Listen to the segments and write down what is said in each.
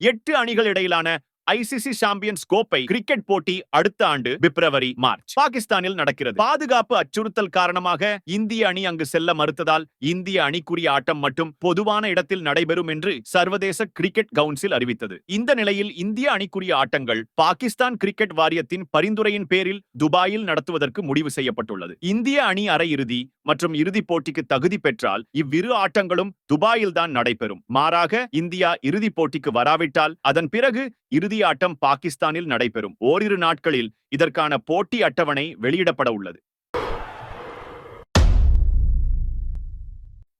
எட்டு அணிகள் இடையிலான ஐசிசி சாம்பியன்ஸ் கோப்பை கிரிக்கெட் போட்டி அடுத்த ஆண்டு பிப்ரவரி மார்ச் பாகிஸ்தானில் நடக்கிறது. பாதுகாப்பு அச்சுறுத்தல் காரணமாக இந்திய அணி அங்கு செல்ல மறுத்ததால் இந்திய அணிக்குரிய ஆட்டம் மட்டும் பொதுவான இடத்தில் நடைபெறும் என்று சர்வதேச கிரிக்கெட் கவுன்சில் அறிவித்தது. இந்த நிலையில் இந்திய அணிக்குரிய ஆட்டங்கள் பாகிஸ்தான் கிரிக்கெட் வாரியத்தின் பரிந்துரையின் பேரில் துபாயில் நடத்துவதற்கு முடிவு செய்யப்பட்டுள்ளது. இந்திய அணி அரையிறுதி மற்றும் இறுதிப் போட்டிக்கு தகுதி பெற்றால் இவ்விரு ஆட்டங்களும் துபாயில் தான் நடைபெறும். மாறாக இந்தியா இறுதிப் போட்டிக்கு வராவிட்டால் அதன் பிறகு இறுதி ஆட்டம் பாகிஸ்தானில் நடைபெறும். ஓரிரு நாட்களில் இதற்கான போட்டி அட்டவணை வெளியிடப்பட உள்ளது.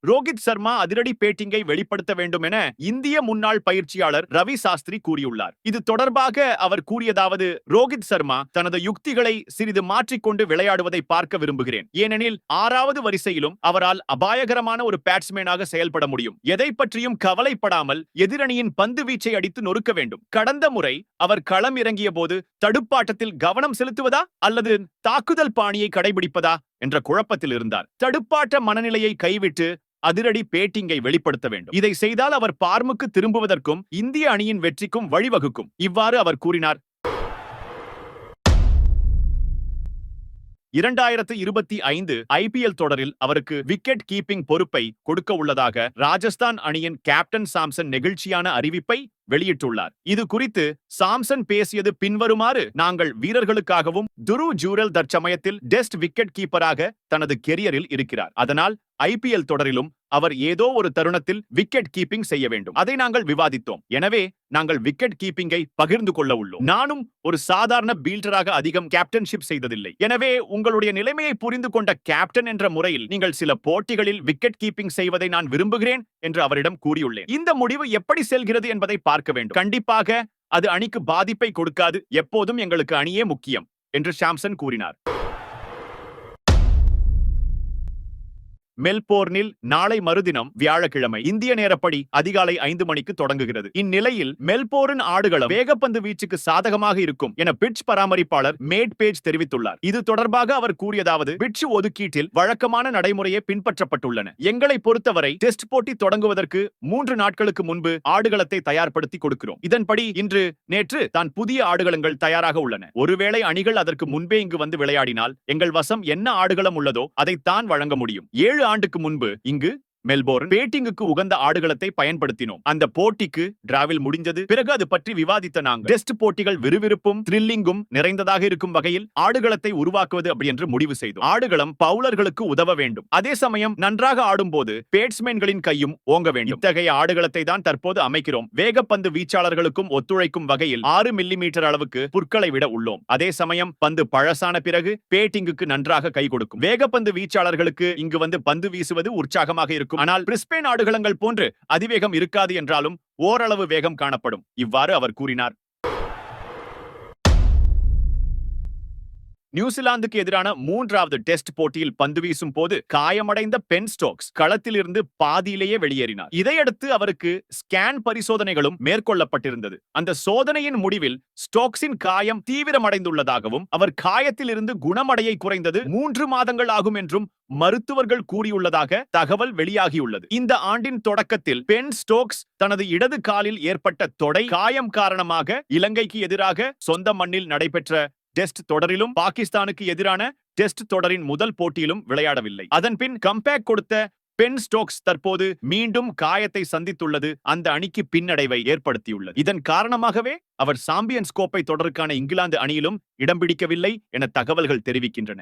ரோஹித் சர்மா அதிரடி பேட்டிங்கை வெளிப்படுத்த வேண்டும் என இந்திய முன்னாள் பயிற்சியாளர் ரவி சாஸ்திரி கூறியுள்ளார். இது தொடர்பாக அவர் கூறியதாவது ரோஹித் சர்மா தனது யுக்திகளை சிறிது மாற்றிக்கொண்டு விளையாடுவதை பார்க்க விரும்புகிறேன். ஏனெனில் ஆறாவது வரிசையிலும் அவரால் அபாயகரமான ஒரு பேட்ஸ்மேனாக செயல்பட முடியும். எதை பற்றியும் கவலைப்படாமல் எதிரணியின் பந்து வீச்சை அடித்து நொறுக்க வேண்டும். கடந்த முறை அவர் களம் இறங்கிய போது தடுப்பாட்டத்தில் கவனம் செலுத்துவதா அல்லது தாக்குதல் பாணியை கடைபிடிப்பதா என்ற குழப்பத்தில் இருந்தார். தடுப்பாட்ட மனநிலையை கைவிட்டு அதிரடி பேட்டிங்கை வெளிப்படுத்த வேண்டும். இதை செய்தால் அவர் பார்முக்கு திரும்புவதற்கும் இந்திய அணியின் வெற்றிக்கும் வழிவகுக்கும். இவ்வாறு அவர் கூறினார். இரண்டாயிரத்து இருபத்தி ஐந்து ஐபிஎல் தொடரில் அவருக்கு விக்கெட் கீப்பிங் பொறுப்பை கொடுக்க உள்ளதாக ராஜஸ்தான் அணியின் கேப்டன் சாம்சன் நெகிழ்ச்சியான அறிவிப்பை வெளியிட்டுள்ளார். இது குறித்து சாம்சன் பேசியது பின்வருமாறு நாங்கள் வீரர்களுக்காகவும் துரு ஜூரல் தற்சமயத்தில் டெஸ்ட் விக்கெட் கீப்பராக தனது கெரியரில் இருக்கிறார். அதனால் ஐபிஎல் தொடரிலும் அவர் ஏதோ ஒரு தருணத்தில் விக்கெட் கீப்பிங் செய்ய வேண்டும். அதை நாங்கள் விவாதித்தோம். எனவே நாங்கள் விக்கெட் கீப்பிங்கை பகிர்ந்து கொள்ள உள்ளோம். நானும் ஒரு சாதாரண பீல்டராக அதிகம் கேப்டன்ஷிப் செய்ததில்லை. எனவே உங்களுடைய நிலைமையை புரிந்து கொண்ட கேப்டன் என்ற முறையில் நீங்கள் சில போட்டிகளில் விக்கெட் கீப்பிங் செய்வதை நான் விரும்புகிறேன் என்று அவரிடம் கூறியுள்ளேன். இந்த முடிவு எப்படி செல்கிறது என்பதை பார்க்க வேண்டும். கண்டிப்பாக அது அணிக்கு பாதிப்பை கொடுக்காது. எப்போதும் எங்களுக்கு அணியே முக்கியம் என்று சாம்சன் கூறினார். மெல்போர்னில் நாளை மறுதினம் வியாழக்கிழமை. இந்திய நேரப்படி அதிகாலை ஐந்து மணிக்கு தொடங்குகிறது. இந்நிலையில் மெல்போர்ன் ஆடுகளம் வேகப்பந்து வீச்சுக்கு சாதகமாக இருக்கும் என பிட்ச் பராமரிப்பாளர் மேட் பேஜ் தெரிவித்துள்ளார். இது தொடர்பாக அவர் கூறியதாவது பிட்ச் ஒதுக்கீட்டில் வழக்கமான நடைமுறையே பின்பற்றப்பட்டுள்ளன. எங்களை பொறுத்தவரை டெஸ்ட் போட்டி தொடங்குவதற்கு மூன்று நாட்களுக்கு முன்பு ஆடுகளத்தை தயார்படுத்தி கொடுக்கிறோம். இதன்படி இன்று நேற்று தான் புதிய ஆடுகளங்கள் தயாராக உள்ளன. ஒருவேளை அணிகள் அதற்கு முன்பே இங்கு வந்து விளையாடினால் எங்கள் வசம் என்ன ஆடுகளம் உள்ளதோ அதைத்தான் வழங்க முடியும். ஏழு ஆண்டுக்கு முன்பு இங்கு மெல்போர்ன் பேட்டிங்குக்கு உகந்த ஆடுகளத்தை பயன்படுத்தினோம். அந்த போட்டிக்கு டிராவில் முடிஞ்சது பிறகு அது பற்றி விவாதித்த நாங்கள். டெஸ்ட் போட்டிகள் விறுவிறுப்பும் த்ரில்லிங்கும் நிறைந்ததாக இருக்கும் வகையில் ஆடுகளத்தை உருவாக்குவது அப்படி என்று முடிவு செய்தோம். ஆடுகளம் பவுலர்களுக்கு உதவ வேண்டும். அதே சமயம் நன்றாக ஆடும்போது பேட்ஸ்மேன்களின் கையும் ஓங்க வேண்டும். இத்தகைய ஆடுகளத்தை தான் தற்போது அமைக்கிறோம். வேகப்பந்து வீச்சாளர்களுக்கும் ஒத்துழைக்கும் வகையில் ஆறு மில்லி மீட்டர் அளவுக்கு புற்களை விட உள்ளோம். அதே சமயம் பந்து பழசான பிறகு பேட்டிங்குக்கு நன்றாக கை கொடுக்கும். வேகப்பந்து வீச்சாளர்களுக்கு இங்கு வந்து பந்து வீசுவது உற்சாகமாக இருக்கும். ஆனால் பிரிஸ்பேன் ஆடுகளங்கள் போன்று அதிவேகம் இருக்காது என்றாலும் ஓரளவு வேகம் காணப்படும். இவ்வாறு அவர் கூறினார். நியூசிலாந்துக்கு எதிரான மூன்றாவது டெஸ்ட் போட்டியில் பந்து வீசும் போது காயமடைந்த பென் ஸ்டோக்ஸ் களத்திலிருந்து பாதியிலேயே வெளியேறினார். இதையடுத்து அவருக்கு ஸ்கேன் பரிசோதனைகளும் மேற்கொள்ளப்பட்டிருந்தது. அந்த சோதனையின் முடிவில் ஸ்டோக்ஸின் காயம் தீவிரமடைந்துள்ளதாகவும் அவர் காயத்திலிருந்து குணமடைய குறைந்தது மூன்று மாதங்கள் ஆகும் என்றும் மருத்துவர்கள் கூறியுள்ளதாக தகவல் வெளியாகியுள்ளது. இந்த ஆண்டின் தொடக்கத்தில் பென் ஸ்டோக்ஸ் தனது இடது காலில் ஏற்பட்ட தொடை காயம் காரணமாக இலங்கைக்கு எதிராக சொந்த மண்ணில் நடைபெற்ற டெஸ்ட் தொடரிலும் பாகிஸ்தானுக்கு எதிரான டெஸ்ட் தொடரின் முதல் போட்டியிலும் விளையாடவில்லை. அதன்பின் கம்பேக் கொடுத்த பென் ஸ்டோக்ஸ் தற்போது மீண்டும் காயத்தை சந்தித்துள்ளது அந்த அணிக்கு பின்னடைவை ஏற்படுத்தியுள்ளது. இதன் காரணமாகவே அவர் சாம்பியன்ஸ் கோப்பை தொடருக்கான இங்கிலாந்து அணியிலும் இடம் பிடிக்கவில்லை என தகவல்கள் தெரிவிக்கின்றன.